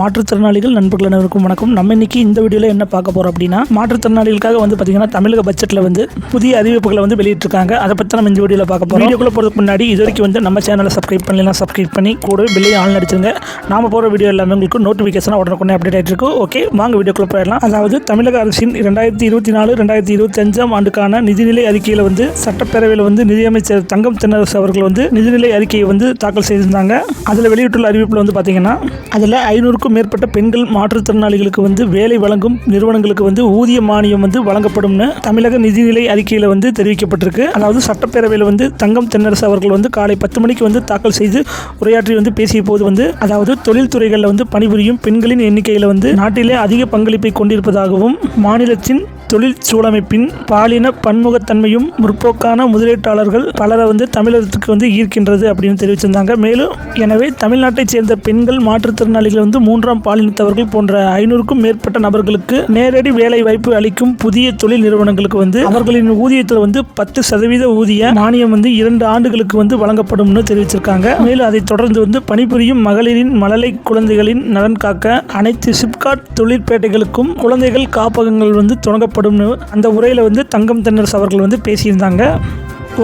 மாற்றுத்திறனாளிகள் நண்பர்கள் அனைவருக்கும் வணக்கம். நம்ம இன்னைக்கு இந்த வீடியோவில் என்ன பார்க்க போகிறோம் அப்படின்னா மாற்றுத்திறனாளிகளுக்காக வந்து பார்த்தீங்கன்னா தமிழக பட்ஜெட்டில் வந்து புதிய அறிவிப்புகளை வந்து வெளியிட்டிருக்காங்க. அதை பற்றி நம்ம இந்த வீடியோவில் பார்க்க போகிறோம் வீடியோக்குள்ள போகிறதுக்கு முன்னாடி இது வரைக்கும் வந்து நம்ம சேனலை சப்ஸ்கிரைப் பண்ணலாம் சப்ஸ்கிரைப் பண்ணி கூட பில்லையும் ஆன் அடிச்சிருங்க. நாம போகிற வீடியோ எல்லாமே உங்களுக்கு நோட்டிஃபிகேஷன் உடனுக்குடனே அப்டேட் ஆகிட்டு இருக்கும் ஓகே வாங்க வீடியோக்குள்ள போயிடலாம். அதாவது தமிழக அரசின் ரெண்டாயிரத்தி இருபத்தி நாலு ரெண்டாயிரத்தி இருபத்தி அஞ்சாம் ஆண்டுக்கான நிதிநிலை அறிக்கையில் வந்து சட்டப்பேரவையில் வந்து நிதியமைச்சர் தங்கம் தென்னரசு அவர்கள் வந்து நிதிநிலை அறிக்கையை வந்து தாக்கல் செய்திருந்தாங்க. அதில் வெளியிட்டுள்ள அறிவிப்பில் வந்து பார்த்தீங்கன்னா அதில் ஐநூறுக்கும் மேற்பட்ட பெண்கள் மாற்றுத்திறனாளிகளுக்கு வந்து வேலை வழங்கும் நிறுவனங்களுக்கு வந்து ஊதிய மானியம் வந்து வழங்கப்படும்னு தமிழக நிதிநிலை அறிக்கையில் வந்து தெரிவிக்கப்பட்டிருக்கு. அதாவது சட்டப்பேரவையில் வந்து தங்கம் தென்னரசு அவர்கள் வந்து காலை பத்து மணிக்கு வந்து தாக்கல் செய்து உரையாற்றி வந்து பேசிய போது வந்து அதாவது தொழில்துறைகளில் வந்து பணிபுரியும் பெண்களின் எண்ணிக்கையில் வந்து நாட்டிலே அதிக பங்களிப்பை கொண்டிருப்பதாகவும் மாநிலத்தின் தொழில் சூழமைப்பின் பாலின பன்முகத்தன்மையும் முற்போக்கான முதலீட்டாளர்கள் பலரை வந்து தமிழகத்துக்கு வந்து ஈர்க்கின்றது அப்படின்னு தெரிவிச்சிருந்தாங்க. மேலும் எனவே தமிழ்நாட்டைச் சேர்ந்த பெண்கள் மாற்றுத்திறனாளிகள் வந்து மூன்றாம் பாலினத்தவர்கள் போன்ற ஐநூறுக்கும் மேற்பட்ட நபர்களுக்கு நேரடி வேலை வாய்ப்பு அளிக்கும் புதிய தொழில் நிறுவனங்களுக்கு வந்து அவர்களின் ஊதியத்தில் வந்து பத்து சதவீத ஊதிய மானியம் வந்து இரண்டு ஆண்டுகளுக்கு வந்து வழங்கப்படும்னு தெரிவிச்சிருக்காங்க. மேலும் அதைத் தொடர்ந்து வந்து பணிபுரியும் மகளிரின் மழலை குழந்தைகளின் நலன் காக்க அனைத்து சிப்காட் தொழிற்பேட்டைகளுக்கும் குழந்தைகள் காப்பகங்கள் வந்து தொடங்கப்படும்னு அந்த உரையில் வந்து தங்கம் தென்னரசு அவர்கள் வந்து பேசியிருந்தாங்க.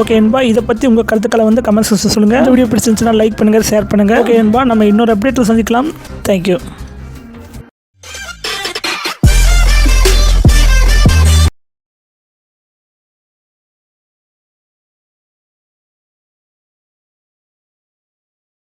ஓகே என்பா இதை பற்றி உங்கள் கருத்துக்களை வந்து கமெண்ட்ஸ் சொல்லுங்கள் வீடியோ பிடிச்சிருந்துச்சுன்னா லைக் பண்ணுங்கள் ஷேர் பண்ணுங்கள் ஓகே என்பா நம்ம இன்னொரு அப்டேட்டில் சந்திக்கலாம். தேங்க்யூ